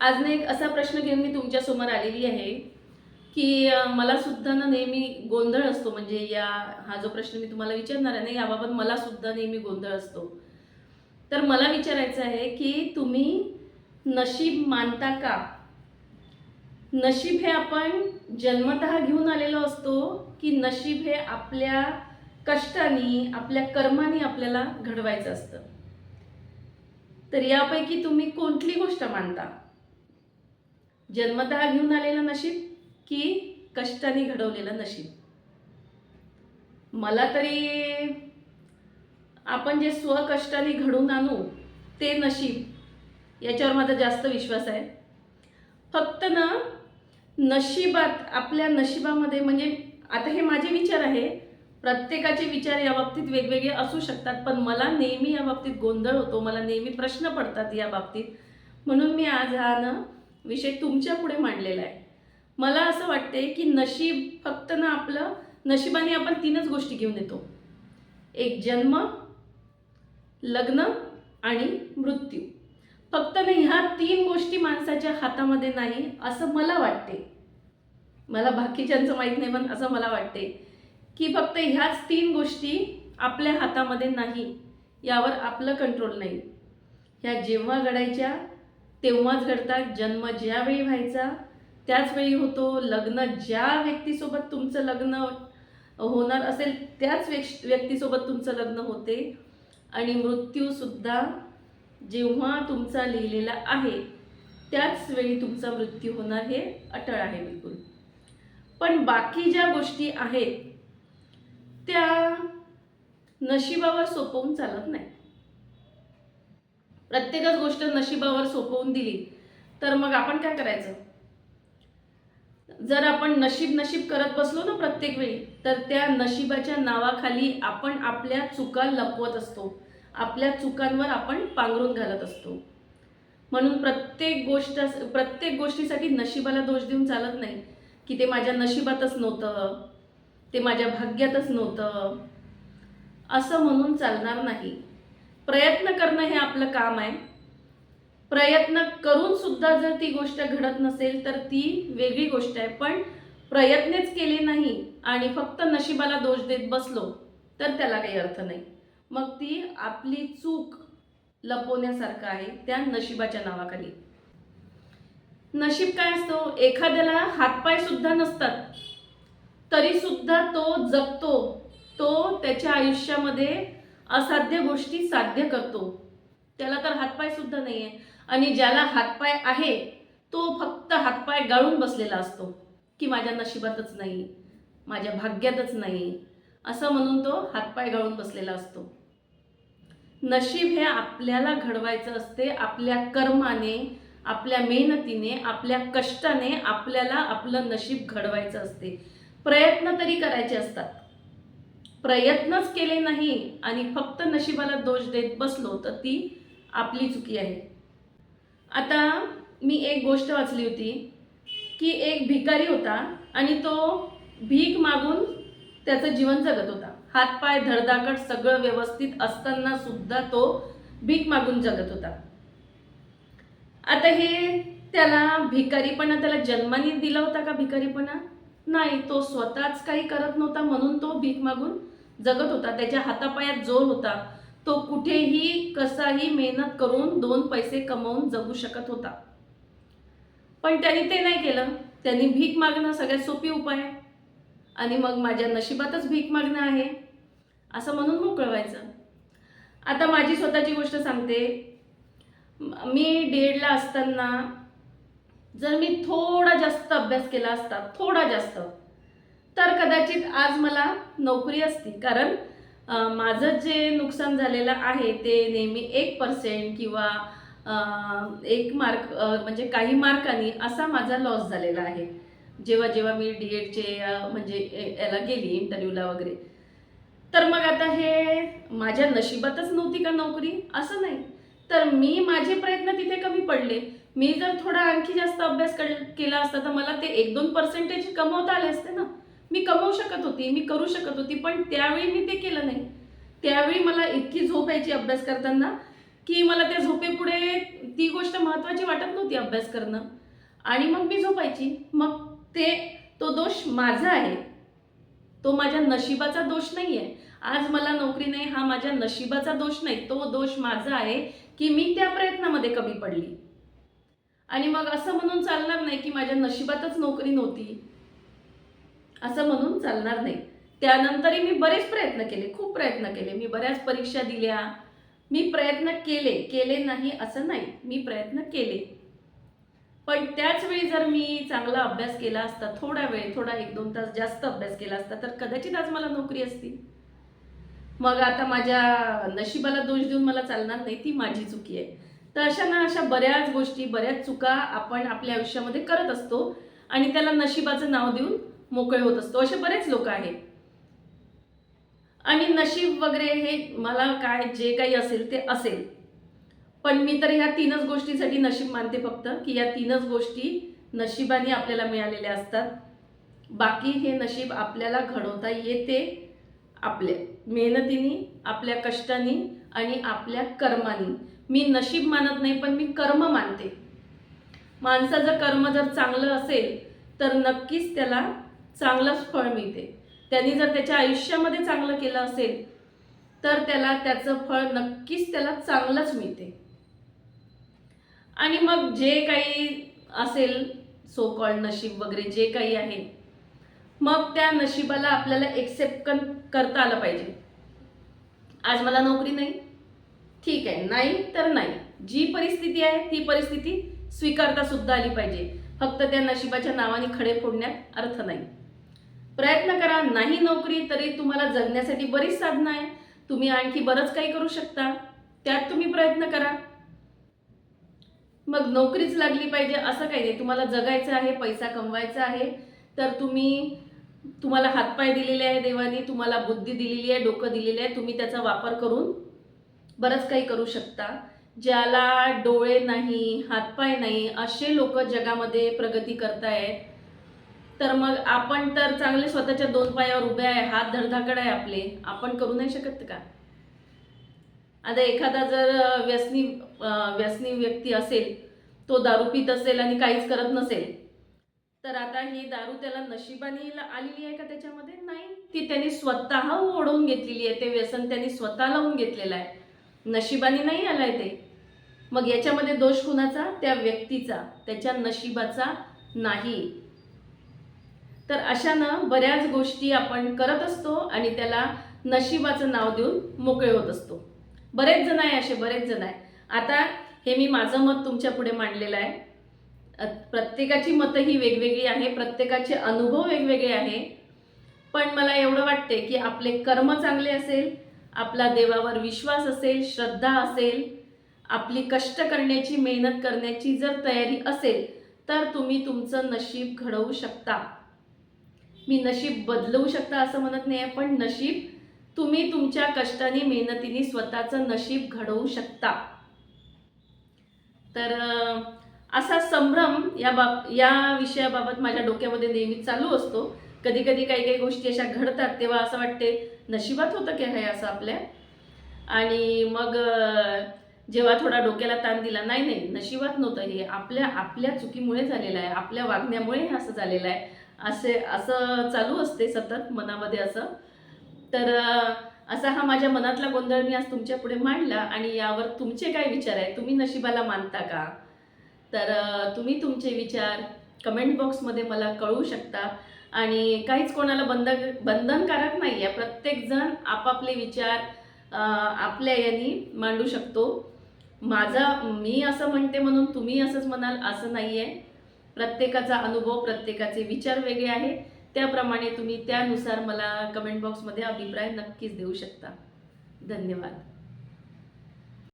आज ना एक असा प्रश्न घेऊन मी तुमच्यासमोर आलेली आहे की मला सुद्धा ना नेहमी गोंधळ असतो. म्हणजे या हा जो प्रश्न मी तुम्हाला विचारणार आहे ना याबाबत मला सुद्धा नेहमी गोंधळ असतो. तर मला विचारायचं आहे की तुम्ही नशीब मानता का? नशीब हे आपण जन्मतः घेऊन आलेलो असतो की नशीब हे आपल्या कष्टाने आपल्या कर्माने आपल्याला घडवायचं असतं. तर यापैकी तुम्ही कोणती गोष्ट मानता? जन्मतः घेऊन आलेलं नशीब की कष्टाने घडवलेलं नशीब? मला तरी आपण जे स्वकष्टाने घडून आणू ते नशीब याच्यावर माझा जास्त विश्वास आहे. फक्त ना नशिबात आपल्या नशिबामध्ये म्हणजे आता हे माझे विचार आहे. प्रत्येकाचे विचार या बाबतीत वेगवेगळे असू शकतात पण मला नेहमी या बाबतीत गोंधळ होतो मला नेहमी प्रश्न पडतात या बाबतीत. म्हणून मी आज हा ना विषय तुमच्यापुढे मांडलेला आहे. मला असं वाटते की नशीब फक्त ना आपलं नशिबाने आपण तीनच गोष्टी घेऊन येतो. एक जन्म लग्न आणि मृत्यू. फक्त ना ह्या तीन गोष्टी माणसाच्या हातामध्ये नाही असं मला वाटते मला बाकीच्यांचं माहीत नाही पण असं मला वाटते की फक्त ह्याच तीन गोष्टी आपल्या हातामध्ये नाही यावर आपलं कंट्रोल नाही. ह्या जेव्हा घडायच्या तेव्हाच घडतात जन्म ज्यावेळी व्हायचा त्याच वेळी होतो लग्न. ज्या व्यक्तीसोबत तुमचं लग्न होणार असेल त्याच व्यक्तीसोबत तुमचं लग्न होते. आणि मृत्यूसुद्धा जेव्हा तुमचा लिहिलेला आहे त्याच वेळी तुमचा मृत्यू होणार हे अटळ आहे बिलकुल. पण बाकी ज्या गोष्टी आहेत त्या नशिबावर सोपवून चालत नाही. प्रत्येकच गोष्ट नशिबावर सोपवून दिली तर मग आपण काय करायचं? जर आपण नशीब नशीब करत बसलो ना प्रत्येक वेळी तर त्या नशिबाच्या नावाखाली आपण आपल्या चुका लपवत असतो. आपल्या चुकांवर आपण पांघरून घालत असतो. म्हणून प्रत्येक गोष्ट प्रत्येक गोष्टीसाठी नशिबाला दोष देऊन चालत नाही की ते माझ्या नशिबातच नव्हतं ते माझ्या भाग्यातच नव्हतं असं म्हणून चालणार नाही. प्रयत्न करणं हे आपलं काम आहे. प्रयत्न करून सुद्धा जर ती गोष्ट घडत नसेल तर ती वेगळी गोष्ट आहे. पण प्रयत्नच केले नाही आणि फक्त नशिबाला दोष देत बसलो तर त्याला काही अर्थ नाही. मग ती आपली चूक लपवण्यासारखं आहे त्या नशिबाच्या नावाखाली. नशीब काय असतो? एखाद्याला हातपाय सुद्धा नसतात. तरी सुद्धा तो जगतो. तो त्याच्या आयुष्यामध्ये असाध्य गोष्टी साध्य करतो. त्याला तर हातपाय सुद्धा नाही आहे आणि ज्याला हातपाय आहे तो फक्त हातपाय गाळून बसलेला असतो की माझ्या नशिबातच नाही माझ्या भाग्यातच नाही असं म्हणून तो हातपाय गाळून बसलेला असतो. नशीब हे आपल्याला घडवायचं असते आपल्या कर्माने आपल्या मेहनतीने आपल्या कष्टाने आपल्याला आपलं नशीब घडवायचं असते. प्रयत्न तरी करायचे असतात. प्रयत्नच केले नाही आणि फक्त नशिबाला दोष देत बसलो तर ती आपली चुकी आहे. आता मी एक गोष्ट वाचली होती की एक भिकारी होता आणि तो भीक मागून त्याचं जीवन जगत होता. हातपाय धडधाकट सगळं व्यवस्थित असताना सुद्धा तो भीक मागून जगत होता. आता हे त्याला भिकारीपणा त्याला जन्माने दिला होता का भिकारीपणा? नाही तो स्वतःच काही करत नव्हता म्हणून तो भीक मागून जगत होता त्याच्या हातापायात जोर होता तो कुठेही कसाही मेहनत करून दोन पैसे कमवून जगू शकत होता. पण त्यांनी ते नाही केलं. त्यांनी भीक मागणं सगळ्यात सोपी उपाय. आहे. आणि मग माझ्या नशिबातच भीक मागणं आहे असं म्हणून मोकळं व्हायचं आता माझी स्वतःची गोष्ट सांगते. मी डेडला असताना जर मी थोडा जास्त अभ्यास केला असता थोडा जास्त तर कदाचित आज मला नोकरी असती. कारण माझं जे नुकसान झालेलं आहे ते नेहमी एक पर्सेंट किंवा एक मार्क म्हणजे काही मार्कांनी असा माझा लॉस झालेला आहे. जेव्हा जेव्हा मी डी एडचे म्हणजे ए- याला गेली इंटरव्ह्यूला वगैरे. तर मग आता हे माझ्या नशिबातच नव्हती का नोकरी? असं नाही. तर मी माझे प्रयत्न तिथे कमी पडले. मी जर थोडा आणखी जास्त अभ्यास कर- केला असता तर मला ते एक दोन पर्सेंटेज कमवता आले असते ना. मी कमवू शकत होती मी करू शकत होती पण त्यावेळी मी ते केलं नाही. त्यावेळी मला इतकी झोप यायची अभ्यास करताना की मला त्या झोपेपुढे ती गोष्ट महत्त्वाची वाटत नव्हती अभ्यास करणं. आणि मग मी झोपायची. मग ते तो दोष माझा आहे. तो माझ्या नशिबाचा दोष नाही आहे आज मला नोकरी नाही हा माझ्या नशिबाचा दोष नाही. तो दोष माझा आहे की मी त्या प्रयत्नामध्ये कमी पडली. आणि मग असं म्हणून चालणार नाही की माझ्या नशिबातच नोकरी नव्हती. असं म्हणून चालणार नाही. त्यानंतरही मी बरेच प्रयत्न केले खूप प्रयत्न केले. मी बऱ्याच परीक्षा दिल्या. मी प्रयत्न केले केले नाही असं नाही. मी प्रयत्न केले. पण त्याच वेळी जर मी चांगला अभ्यास केला असता थोडा वेळ थोडा एक दोन तास जास्त अभ्यास केला असता तर कदाचित आज मला नोकरी असती. मग आता माझ्या नशिबाला दोष देऊन मला चालणार नाही ती माझी चुकी आहे. तर अशा ना अशा बऱ्याच गोष्टी बऱ्याच चुका आपण आपल्या आयुष्यामध्ये करत असतो आणि त्याला नशिबाचं नाव देऊन मोकळे होत असतो. असे बरेच लोक आहेत. आणि नशीब वगैरे हे मला काय जे काही असेल ते असेल. पण मी तर ह्या तीनच गोष्टीसाठी नशीब मानते फक्त की या तीनच गोष्टी नशिबाने आपल्याला मिळालेल्या असतात. बाकी हे नशीब आपल्याला घडवता येते आपल्या मेहनतीने आपल्या कष्टाने आणि आपल्या कर्माने. मी नशीब मानत नाही पण मी कर्म मानते. माणसाचं कर्म जर चांगलं असेल तर नक्कीच त्याला चांगलंच फळ मिळते. त्यांनी जर त्याच्या आयुष्यामध्ये चांगलं केलं असेल तर त्याला त्याचं फळ नक्कीच त्याला चांगलंच मिळते. आणि मग जे काही असेल सो कॉल्ड नशीब वगैरे जे काही आहे मग त्या नशिबाला आपल्याला एक्सेप्ट कन करता आलं पाहिजे. आज मला नोकरी नाही. ठीक आहे. नाही तर नाही. जी परिस्थिती आहे ती परिस्थिती स्वीकारता सुद्धा आली पाहिजे. फक्त त्या नशिबाच्या नावाने खडे फोडण्यात अर्थ नाही. प्रयत्न करा. नाही नोकरी तरी तुम्हाला जगण्यासाठी बरीच साधनं आहे तुम्ही आणखी बरंच काही करू शकता. त्यात तुम्ही प्रयत्न करा. मग नोकरीच लागली पाहिजे असं काही नाही. तुम्हाला जगायचं आहे पैसा कमवायचा आहे तर तुम्ही तुम्हाला हातपाय दिलेले आहे देवाने तुम्हाला बुद्धी दिलेली आहे डोकं दिलेलं आहे तुम्ही त्याचा वापर करून बरंच काही करू शकता. ज्याला डोळे नाही हातपाय नाही असे लोक जगामध्ये प्रगती करतायत. तर मग आपण तर चांगले स्वतःच्या दोन पायावर उभे आहे हात धडधाकड आहे आपले. आपण करू नाही शकत का? आता एखादा जर व्यसनी व्यसनी व्यक्ती असेल तो दारू पित असेल आणि काहीच करत नसेल तर आता ही दारू त्याला नशिबाने आलेली आहे का त्याच्यामध्ये? नाही. ती त्यांनी स्वतः ओढवून घेतलेली आहे. ते व्यसन त्यांनी स्वतः लावून घेतलेलं आहे. नशिबाने नाही आलाय ते. मग याच्यामध्ये दोष कुणाचा? त्या व्यक्तीचा. त्याच्या नशिबाचा नाही. तर अशानं बऱ्याच गोष्टी आपण करत असतो आणि त्याला नशिबाचं नाव देऊन मोकळे होत असतो. बरेच जण आहे असे बरेच जण आहे. आता हे मी माझं मत तुमच्यापुढे मांडलेलं आहे. प्रत्येकाची मतं ही वेगवेगळी आहे प्रत्येकाचे अनुभव वेगवेगळे आहे. पण मला एवढं वाटते की आपले कर्म चांगले असेल आपला देवावर विश्वास असेल श्रद्धा असेल आपली कष्ट करण्याची मेहनत करण्याची जर तयारी असेल तर तुम्ही तुमचं नशीब घडवू शकता. मी नशीब बदलवू शकता असं म्हणत नाही आहे पण नशीब तुम्ही तुमच्या कष्टाने मेहनतीने स्वतःचं नशीब घडवू शकता. तर असा संभ्रम या बाब या विषयाबाबत माझ्या डोक्यामध्ये नेहमी चालू असतो. कधी कधी काही काही गोष्टी अशा घडतात तेव्हा असं वाटते नशिबात होतं की हे असं आपल्या. आणि मग जेव्हा थोडा डोक्याला ताण दिला नाही नाही नशिबात नव्हतं हे आपल्या आपल्या चुकीमुळे झालेलं आहे आपल्या वागण्यामुळे हे असं झालेलं आहे. असे असं चालू असते सतत मनामध्ये असं. तर असा हा माझ्या मनातला गोंधळ मी आज तुमच्यापुढे मांडला आणि यावर तुमचे काय विचार आहे तुम्ही नशिबाला मानता का? तर तुम्ही तुमचे विचार कमेंट बॉक्समध्ये मला कळवू शकता. आणि काहीच कोणाला बंध बंधनकारक नाही आहे प्रत्येकजण आपापले विचार आपल्या यांनी मांडू शकतो. माझा मी असं म्हणते म्हणून तुम्ही असंच म्हणाल असं नाही आहे प्रत्येकाचा अनुभव प्रत्येकाचे विचार वेगळे आहे त्याप्रमाणे तुम्ही त्यानुसार मला कमेंट बॉक्समध्ये अभिप्राय नक्कीच देऊ शकता. धन्यवाद.